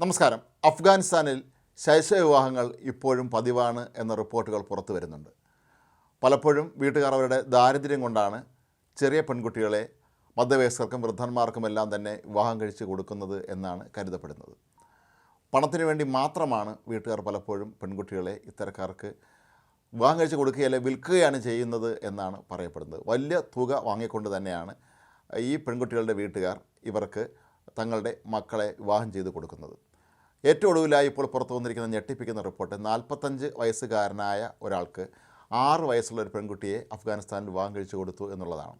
നമസ്കാരം. അഫ്ഗാനിസ്ഥാനിൽ ശൈശവിവാഹങ്ങൾ ഇപ്പോഴും പതിവാണ് എന്ന റിപ്പോർട്ടുകൾ പുറത്തു വരുന്നുണ്ട്. പലപ്പോഴും വീട്ടുകാർ അവരുടെ ദാരിദ്ര്യം കൊണ്ടാണ് ചെറിയ പെൺകുട്ടികളെ മധ്യവയസ്കർക്കും വൃദ്ധന്മാർക്കുമെല്ലാം തന്നെ വിവാഹം കഴിച്ച് കൊടുക്കുന്നത് എന്നാണ് കരുതപ്പെടുന്നത്. പണത്തിന് വേണ്ടി മാത്രമാണ് വീട്ടുകാർ പലപ്പോഴും പെൺകുട്ടികളെ ഇത്തരക്കാർക്ക് വിവാഹം കഴിച്ച് കൊടുക്കുകയല്ല വിൽക്കുകയാണ് ചെയ്യുന്നത് എന്നാണ് പറയപ്പെടുന്നത്. വലിയ തുക വാങ്ങിക്കൊണ്ട് തന്നെയാണ് ഈ പെൺകുട്ടികളുടെ വീട്ടുകാർ ഇവർക്ക് തങ്ങളുടെ മക്കളെ വിവാഹം ചെയ്ത് കൊടുക്കുന്നത്. ഏറ്റവും ഒടുവിലായി ഇപ്പോൾ പുറത്തു വന്നിരിക്കുന്ന ഞെട്ടിപ്പിക്കുന്ന റിപ്പോർട്ട്. നാൽപ്പത്തഞ്ച് വയസ്സുകാരനായ ഒരാൾക്ക് ആറ് വയസ്സുള്ള ഒരു പെൺകുട്ടിയെ അഫ്ഗാനിസ്ഥാനിൽ വിവാഹം കഴിച്ചു കൊടുത്തു എന്നുള്ളതാണ്.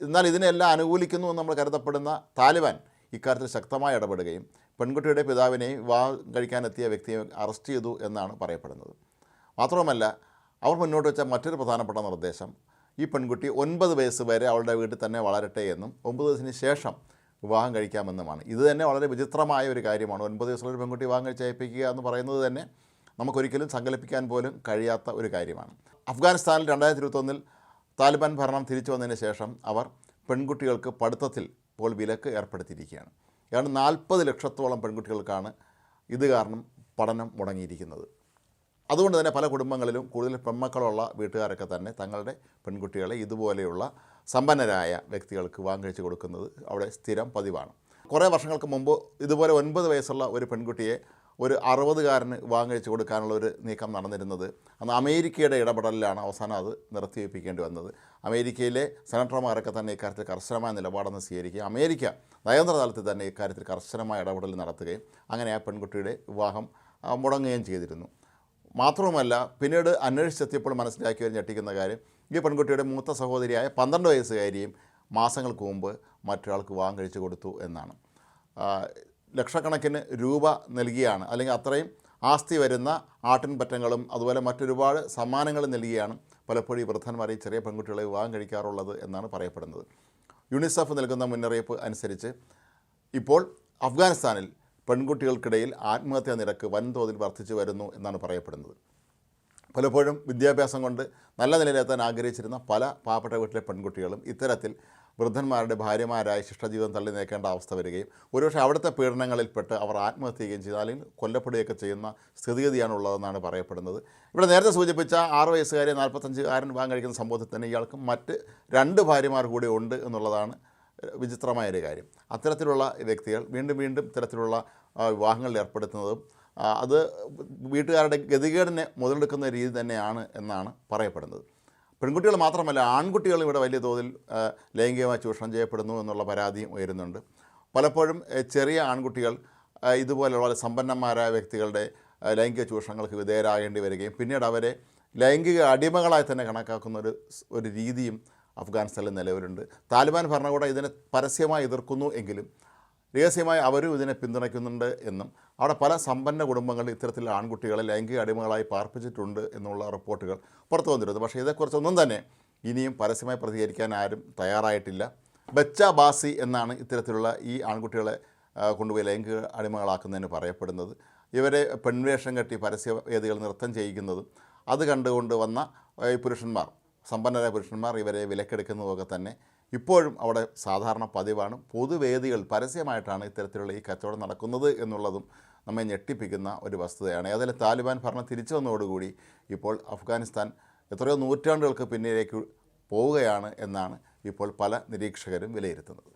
എന്നാൽ ഇതിനെല്ലാം അനുകൂലിക്കുന്നു എന്ന് നമ്മൾ കരുതപ്പെടുന്ന താലിബാൻ ഇക്കാര്യത്തിൽ ശക്തമായി ഇടപെടുകയും പെൺകുട്ടിയുടെ പിതാവിനെയും വിവാഹം കഴിക്കാനെത്തിയ വ്യക്തിയെ അറസ്റ്റ് ചെയ്തു എന്നാണ് പറയപ്പെടുന്നത്. മാത്രവുമല്ല അവർ മുന്നോട്ട് വെച്ച മറ്റൊരു പ്രധാനപ്പെട്ട നിർദ്ദേശം ഈ പെൺകുട്ടി ഒൻപത് വയസ്സ് വരെ അവളുടെ വീട്ടിൽ തന്നെ വളരട്ടെ എന്നും ഒമ്പത് വയസ്സിന് ശേഷം വിവാഹം കഴിക്കാമെന്നുമാണ്. ഇത് തന്നെ വളരെ വിചിത്രമായ ഒരു കാര്യമാണ്. ഒൻപത് വയസ്സുള്ള പെൺകുട്ടി വിവാഹം കഴിച്ച് അയപ്പിക്കുക എന്ന് പറയുന്നത് തന്നെ നമുക്കൊരിക്കലും സങ്കല്പിക്കാൻ പോലും കഴിയാത്ത ഒരു കാര്യമാണ്. അഫ്ഗാനിസ്ഥാനിൽ രണ്ടായിരത്തി ഇരുപത്തൊന്നിൽ താലിബാൻ ഭരണം തിരിച്ചു വന്നതിന് ശേഷം അവർ പെൺകുട്ടികൾക്ക് പഠിത്തത്തിൽ ഇപ്പോൾ വിലക്ക് ഏർപ്പെടുത്തിയിരിക്കുകയാണ്. ഏതാണ്ട് നാൽപ്പത് ലക്ഷത്തോളം പെൺകുട്ടികൾക്കാണ് ഇത് കാരണം പഠനം മുടങ്ങിയിരിക്കുന്നത്. അതുകൊണ്ട് തന്നെ പല കുടുംബങ്ങളിലും കൂടുതൽ പെൺമക്കളുള്ള വീട്ടുകാരൊക്കെ തന്നെ തങ്ങളുടെ പെൺകുട്ടികളെ ഇതുപോലെയുള്ള സമ്പന്നരായ വ്യക്തികൾക്ക് കഴിച്ച് കൊടുക്കുന്നത് അവിടെ സ്ഥിരം പതിവാണ്. കുറേ വർഷങ്ങൾക്ക് മുമ്പ് ഇതുപോലെ ഒൻപത് വയസ്സുള്ള ഒരു പെൺകുട്ടിയെ ഒരു അറുപതുകാരന് കഴിച്ച് കൊടുക്കാനുള്ള ഒരു നീക്കം നടന്നിരുന്നത് അന്ന് അമേരിക്കയുടെ ഇടപെടലിലാണ് അവസാനം അത് നിർത്തിവെപ്പിക്കേണ്ടി വന്നത്. അമേരിക്കയിലെ സെനറ്റർമാരൊക്കെ തന്നെ ഇക്കാര്യത്തിൽ കർശനമായ നിലപാടെന്ന് സ്വീകരിക്കുക അമേരിക്ക നയതന്ത്ര തലത്തിൽ തന്നെ ഇക്കാര്യത്തിൽ കർശനമായ ഇടപെടൽ നടത്തുകയും അങ്ങനെ ആ പെൺകുട്ടിയുടെ വിവാഹം മുടങ്ങുകയും ചെയ്തിരുന്നു. മാത്രവുമല്ല പിന്നീട് അന്വേഷിച്ചെത്തിയപ്പോൾ മനസ്സിലാക്കി ഒരു ഞെട്ടിക്കുന്ന കാര്യം ഈ പെൺകുട്ടിയുടെ മൂത്ത സഹോദരിയായ പന്ത്രണ്ട് വയസ്സുകാരിയും മാസങ്ങൾക്ക് മുമ്പ് മറ്റൊരാൾക്ക് വാങ്ങി കഴിച്ചു കൊടുത്തു എന്നാണ്. ലക്ഷക്കണക്കിന് രൂപ നൽകിയാണ്. അല്ലെങ്കിൽ അത്രയും ആസ്തി വരുന്ന ആട്ടിൻപറ്റങ്ങളും അതുപോലെ മറ്റൊരുപാട് സമ്മാനങ്ങൾ നൽകിയാണ് പലപ്പോഴും ഈ വൃദ്ധന്മാരെ ചെറിയ പെൺകുട്ടികളെ വിവാഹം കഴിക്കാറുള്ളത് എന്നാണ് പറയപ്പെടുന്നത്. യുണിസെഫ് നൽകുന്ന മുന്നറിയിപ്പ് അനുസരിച്ച് ഇപ്പോൾ അഫ്ഗാനിസ്ഥാനിൽ പെൺകുട്ടികൾക്കിടയിൽ ആത്മഹത്യാ നിരക്ക് വൻതോതിൽ വർദ്ധിച്ചു വരുന്നു എന്നാണ് പറയപ്പെടുന്നത്. പലപ്പോഴും വിദ്യാഭ്യാസം കൊണ്ട് നല്ല നിലയിലെത്താൻ ആഗ്രഹിച്ചിരുന്ന പല പാവപ്പെട്ട വീട്ടിലെ പെൺകുട്ടികളും ഇത്തരത്തിൽ വൃദ്ധന്മാരുടെ ഭാര്യമാരായി ശിഷ്ടജീവിതം തള്ളി നീക്കേണ്ട അവസ്ഥ വരികയും ഒരുപക്ഷെ അവിടുത്തെ പീഡനങ്ങളിൽപ്പെട്ട് അവർ ആത്മഹത്യ ചെയ്യുകയും ചെയ്താൽ അല്ലെങ്കിൽ കൊല്ലപ്പെടുകയൊക്കെ ചെയ്യുന്ന സ്ഥിതിഗതിയാണ് ഉള്ളതെന്നാണ് പറയപ്പെടുന്നത്. ഇവിടെ നേരത്തെ സൂചിപ്പിച്ച ആറ് വയസ്സുകാരെ നാൽപ്പത്തഞ്ചുകാരൻ വിവാഹം കഴിക്കുന്ന സംഭവത്തിൽ തന്നെ ഇയാൾക്ക് മറ്റ് രണ്ട് ഭാര്യമാർ കൂടി ഉണ്ട് എന്നുള്ളതാണ് വിചിത്രമായ ഒരു കാര്യം. അത്തരത്തിലുള്ള വ്യക്തികൾ വീണ്ടും വീണ്ടും ഇത്തരത്തിലുള്ള വിവാഹങ്ങളിൽ ഏർപ്പെടുത്തുന്നതും അത് വീട്ടുകാരുടെ ഗതികേടിനെ മുതലെടുക്കുന്ന രീതി തന്നെയാണ് എന്നാണ് പറയപ്പെടുന്നത്. പെൺകുട്ടികൾ മാത്രമല്ല ആൺകുട്ടികൾ ഇവിടെ വലിയ തോതിൽ ലൈംഗികമായി ചൂഷണം ചെയ്യപ്പെടുന്നു എന്നുള്ള പരാതിയും ഉയരുന്നുണ്ട്. പലപ്പോഴും ചെറിയ ആൺകുട്ടികൾ ഇതുപോലെയുള്ള സമ്പന്നന്മാരായ വ്യക്തികളുടെ ലൈംഗിക ചൂഷണങ്ങൾക്ക് വിധേയരാകേണ്ടി വരികയും പിന്നീട് അവരെ ലൈംഗിക അടിമകളായി തന്നെ കണക്കാക്കുന്ന ഒരു ഒരു രീതിയും അഫ്ഗാനിസ്ഥാനിൽ നിലവിലുണ്ട്. താലിബാൻ ഭരണകൂടം ഇതിനെ പരസ്യമായി എതിർക്കുന്നു എങ്കിലും രഹസ്യമായി അവരും ഇതിനെ പിന്തുണയ്ക്കുന്നുണ്ട് എന്നും അവിടെ പല സമ്പന്ന കുടുംബങ്ങളിൽ ഇത്തരത്തിൽ ആൺകുട്ടികളെ ലൈംഗിക അടിമകളായി പാർപ്പിച്ചിട്ടുണ്ട് എന്നുള്ള റിപ്പോർട്ടുകൾ പുറത്തു വന്നിരുന്നു പക്ഷേ ഇതേക്കുറിച്ചൊന്നും തന്നെ ഇനിയും പരസ്യമായി പ്രതികരിക്കാൻ ആരും തയ്യാറായിട്ടില്ല. ബച്ച ബാസി എന്നാണ് ഇത്തരത്തിലുള്ള ഈ ആൺകുട്ടികളെ കൊണ്ടുപോയി ലൈംഗിക അടിമകളാക്കുന്നതിന് പറയപ്പെടുന്നത്. ഇവരെ പെൺവേഷം കെട്ടി പരസ്യ വേദികൾ നൃത്തം ചെയ്യിക്കുന്നതും അത് കണ്ടുകൊണ്ട് വന്ന പുരുഷന്മാർ സമ്പന്നരായ പുരുഷന്മാർ ഇവരെ വിലക്കെടുക്കുന്നതൊക്കെ തന്നെ ഇപ്പോഴും അവിടെ സാധാരണ പതിവാണ്. പൊതുവേദികൾ പരസ്യമായിട്ടാണ് ഇത്തരത്തിലുള്ള ഈ കച്ചവടം നടക്കുന്നത് എന്നുള്ളതും നമ്മെ ഞെട്ടിപ്പിക്കുന്ന ഒരു വസ്തുതയാണ്. ഏതായാലും താലിബാൻ ഭരണം തിരിച്ചു വന്നതോടുകൂടി ഇപ്പോൾ അഫ്ഗാനിസ്ഥാൻ എത്രയോ നൂറ്റാണ്ടുകൾക്ക് പിന്നിലേക്ക് പോവുകയാണ് എന്നാണ് ഇപ്പോൾ പല നിരീക്ഷകരും വിലയിരുത്തുന്നത്.